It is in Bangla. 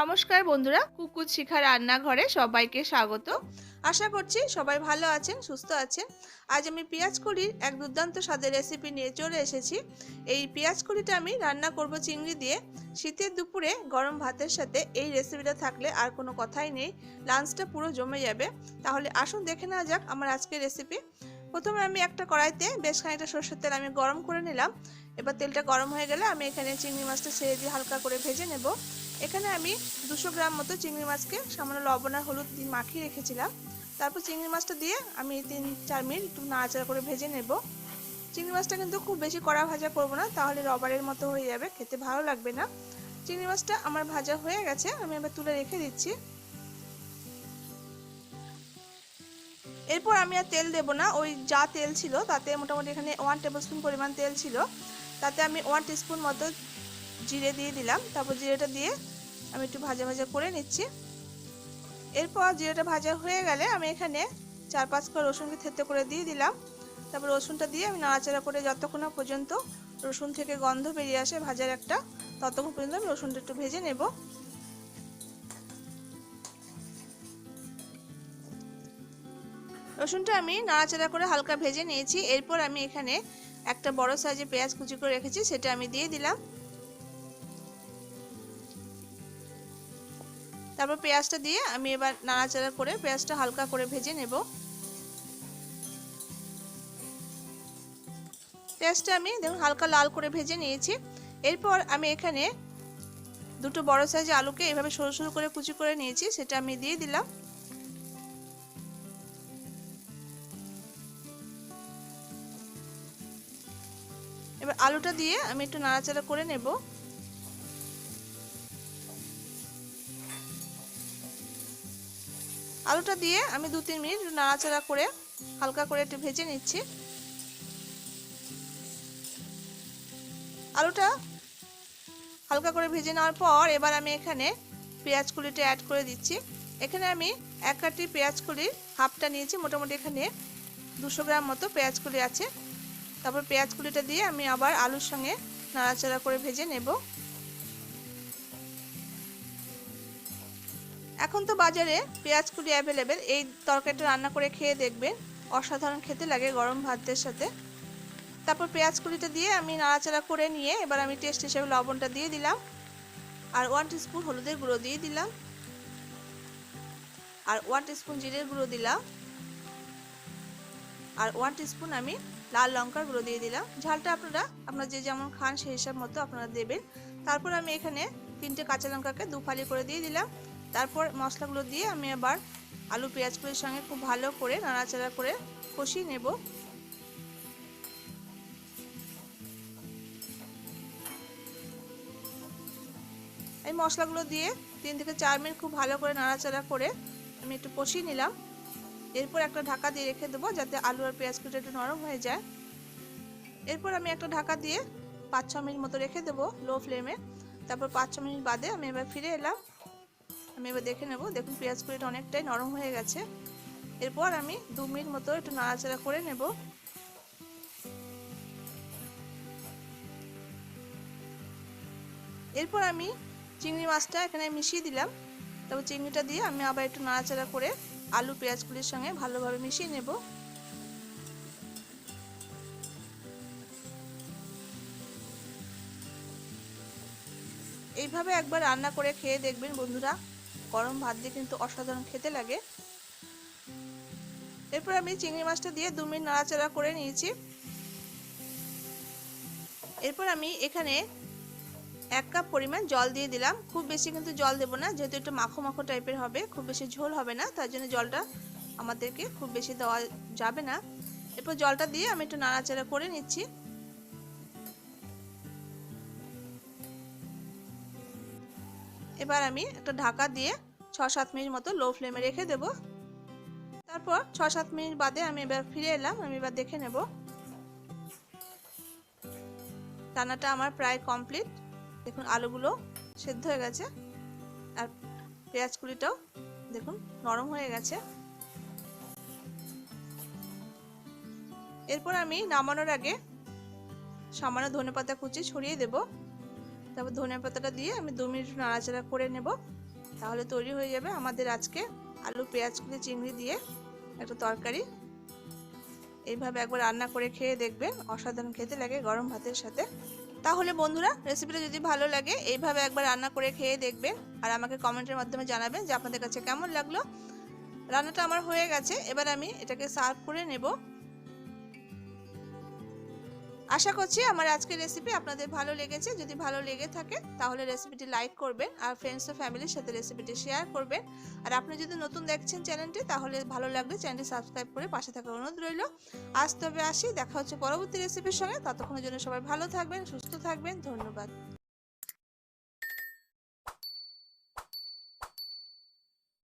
নমস্কার বন্ধুরা, কুকুর শিখা রান্নাঘরে সবাইকে স্বাগত। আশা করছি সবাই ভালো আছেন, সুস্থ আছেন। আজ আমি পেঁয়াজ কড়ির এক দুর্দান্ত স্বাদের রেসিপি নিয়ে চলে এসেছি। এই পেঁয়াজ কড়িটা আমি রান্না করব চিংড়ি দিয়ে। শীতের দুপুরে গরম ভাতের সাথে এই রেসিপিটা থাকলে আর কোনো কথাই নেই লাঞ্চটা পুরো জমে যাবে। তাহলে আসুন দেখে নেওয়া যাক আমার আজকের রেসিপি প্রথমে আমি একটা কড়াইতে বেশ খানিকটা সর্ষের তেল আমি গরম করে নিলাম। এবার তেলটা গরম হয়ে গেলে আমি এখানে চিংড়ি মাছটা ছেড়ে দিয়ে হালকা করে ভেজে নেব। এখানে আমি দুশো গ্রাম মতো চিংড়ি মাছকে সামান্য লবণ আর হলুদ দিয়ে মাখিয়ে রেখেছিলাম। তারপর চিংড়ি মাছটা দিয়ে আমি তিন চার মিনিট একটু নাড়াচাড়া করে ভেজে নেব। চিংড়ি মাছটা কিন্তু খুব বেশি কড়া ভাজা করব না, তাহলে রবারের মতো হয়ে যাবে, খেতে ভালো লাগবে না। চিংড়ি মাছটা আমার ভাজা হয়ে গেছে, আমি এবার তুলে রেখে দিচ্ছি। এরপর আমি আর তেল দেব না, ওই যা তেল ছিল তাতে মোটামুটি এখানে ওয়ান টেবিল স্পুন পরিমাণ তেল ছিল। তাতে আমি ওয়ান টিস্পুন মতো জিরে দিয়ে দিলাম, তারপর জিরেটা দিয়ে আমি একটু ভাজা ভাজা করে নিচ্ছি। এরপর জিরেটা ভাজা হয়ে গেলে আমি এখানে চার পাঁচ করে রসুনকে থেতে করে দিয়ে দিলাম। তারপর রসুনটা দিয়ে আমি নাড়াচাড়া করে যতক্ষণ না পর্যন্ত রসুন থেকে গন্ধ বেরিয়ে আসে ভাজার একটা, ততক্ষণ পর্যন্ত আমি রসুনটা একটু ভেজে নেব। রসুনটা আমি নাড়াচাড়া করে হালকা ভেজে নিয়েছি। এরপর আমি এখানে একটা বড় সাইজে পেঁয়াজ কুচি করে রেখেছি, সেটা আমি দিয়ে দিলাম। তারপর পেঁয়াজটা দিয়ে আমি এবার নাড়াচাড়া করে পেঁয়াজটা হালকা করে ভেজে নেব। পেঁয়াজটা আমি দেখুন হালকা লাল করে ভেজে নিয়েছি। এরপর আমি এখানে দুটো বড় সাইজের আলুকে এভাবে সরু সরু করে কুচি করে নিয়েছি, সেটা আমি দিয়ে দিলাম। এবার আলুটা দিয়ে আমি একটু নাড়াচাড়া করে নেব। আলুটা দিয়ে আমি দু তিন মিনিট নাড়াচাড়া করে হালকা করে একটু ভেজে নিচ্ছি। আলুটা হালকা করে ভেজে নেওয়ার পর এবার আমি এখানে পেঁয়াজ কুলিটা অ্যাড করে দিচ্ছি। এখানে আমি এক কাটি পেঁয়াজ কুলির হাফটা নিয়েছি, মোটামুটি এখানে দুশো গ্রাম মতো পেঁয়াজ কুলি আছে। তারপর পেঁয়াজ কুলিটা দিয়ে আমি আবার আলুর সঙ্গে নাড়াচাড়া করে ভেজে নেব। এখন তো বাজারে পেঁয়াজ কুলি অ্যাভেলেবেল এই তরকারিটা রান্না করে খেয়ে দেখবেন। অসাধারণ খেতে লাগে গরম ভাতের সাথে। তারপর পেঁয়াজ কুলিটা দিয়ে আমি নাড়াচাড়া করে নিয়ে এবার আমি টেস্ট হিসেবে লবণটা দিয়ে দিলাম। আর ওয়ান টিস্পুন হলুদের গুঁড়ো দিয়ে দিলাম। আর ওয়ান টিস্পুন জিরের গুঁড়ো দিলাম। আর ওয়ান টিস্পুন আমি লাল লঙ্কার গুঁড়ো দিয়ে দিলাম। ঝালটা আপনারা আপনারা যে যেমন খান সেই হিসাব মতো আপনারা দেবেন। তারপর আমি এখানে তিনটে কাঁচা লঙ্কাকে দু ফালি করে দিয়ে দিলাম। তারপর মশলাগুলো দিয়ে আমি আবার আলু পেঁয়াজগুলোর সঙ্গে খুব ভালো করে নাড়াচাড়া করে কষিয়ে নেব। এই মশলাগুলো দিয়ে তিন থেকে চার মিনিট খুব ভালো করে নাড়াচাড়া করে আমি একটু কষিয়ে নিলাম। এরপর একটা ঢাকা দিয়ে রেখে দেবো যাতে আলু আর পেঁয়াজ কুচি একটু নরম হয়ে যায়। এরপর আমি একটা ঢাকা দিয়ে পাঁচ ছ মিনিট মতো রেখে দেবো লো ফ্লেমে। তারপর পাঁচ ছ মিনিট বাদে আমি এবার ফিরে এলাম। আমি এবার দেখে নেব। দেখুন, পেঁয়াজ কুড়িটা অনেকটাই নরম হয়ে গেছে। এরপর আমি দু মিনিট মতো একটু নাড়াচাড়া করে নেব। এরপর আমি চিংড়ি মাছটা এখানে মিশিয়ে দিলাম। তারপর চিংড়িটা দিয়ে আমি আবার একটু নাড়াচাড়া করে আলু পেঁয়াজগুলির সঙ্গে ভালোভাবে মিশিয়ে নেব। এইভাবে একবার রান্না করে খেয়ে দেখবেন বন্ধুরা। গরম ভাত দিয়ে কিন্তু অসাধারণ খেতে লাগে। এরপর আমি চিংড়ি মাছটা দিয়ে দু মিনিট নাড়াচাড়া করে নিয়েছি। এরপর আমি এখানে এক কাপ পরিমাণ জল দিয়ে দিলাম। খুব বেশি কিন্তু জল দেবো না, যেহেতু একটু মাখো মাখো টাইপের হবে, খুব বেশি ঝোল হবে না, তার জন্য জলটা আমাদেরকে খুব বেশি দেওয়া যাবে না। এরপর জলটা দিয়ে আমি একটু নাড়াচাড়া করে নিচ্ছি। এবার আমি একটা ঢাকা দিয়ে ছ সাত মিনিট মতো লো ফ্লেমে রেখে দেব। তারপর ছ সাত মিনিট বাদে আমি এবার ফিরে এলাম, আমি এবার দেখে নেব। রান্নাটা আমার প্রায় কমপ্লিট দেখুন, আলুগুলো সেদ্ধ হয়ে গেছে। আর পেঁয়াজ কুড়িটাও দেখুন নরম হয়ে গেছে। এরপর আমি নামানোর আগে সামান্য ধনেপাতা কুচি ছড়িয়ে দেব। তারপর ধনে পাতাটা দিয়ে আমি দু মিনিট নাড়াচাড়া করে নেব। তাহলে তৈরি হয়ে যাবে আমাদের আজকে আলু, পেঁয়াজ, কুচি, চিংড়ি দিয়ে একটা তরকারি। এইভাবে একবার রান্না করে খেয়ে দেখবেন, অসাধারণ খেতে লাগে গরম ভাতের সাথে। তাহলে বন্ধুরা রেসিপিটা যদি ভালো লাগে, এইভাবে একবার রান্না করে খেয়ে দেখবেন আর আমাকে কমেন্টের মাধ্যমে জানাবেন যে আপনাদের কাছে কেমন লাগল। রান্নাটা আমার হয়ে গেছে, এবার আমি এটাকে সার্ভ করে নেব। আশা করছি আমার আজকের রেসিপি আপনাদের ভালো লেগেছে। যদি ভালো লেগে থাকে, তাহলে রেসিপিটি লাইক করবেন আর ফ্রেন্ডস ও ফ্যামিলির সাথে রেসিপিটি শেয়ার করবেন। আর আপনি যদি নতুন দেখছেন চ্যানেলটি তাহলে ভালো লাগলে চ্যানেলটি সাবস্ক্রাইব করে পাশে থাকার অনুরোধ রইল। আজ তবে আসি, দেখা হচ্ছে পরবর্তী রেসিপির সঙ্গে। ততক্ষণের জন্য সবাই ভালো থাকবেন, সুস্থ থাকবেন। ধন্যবাদ।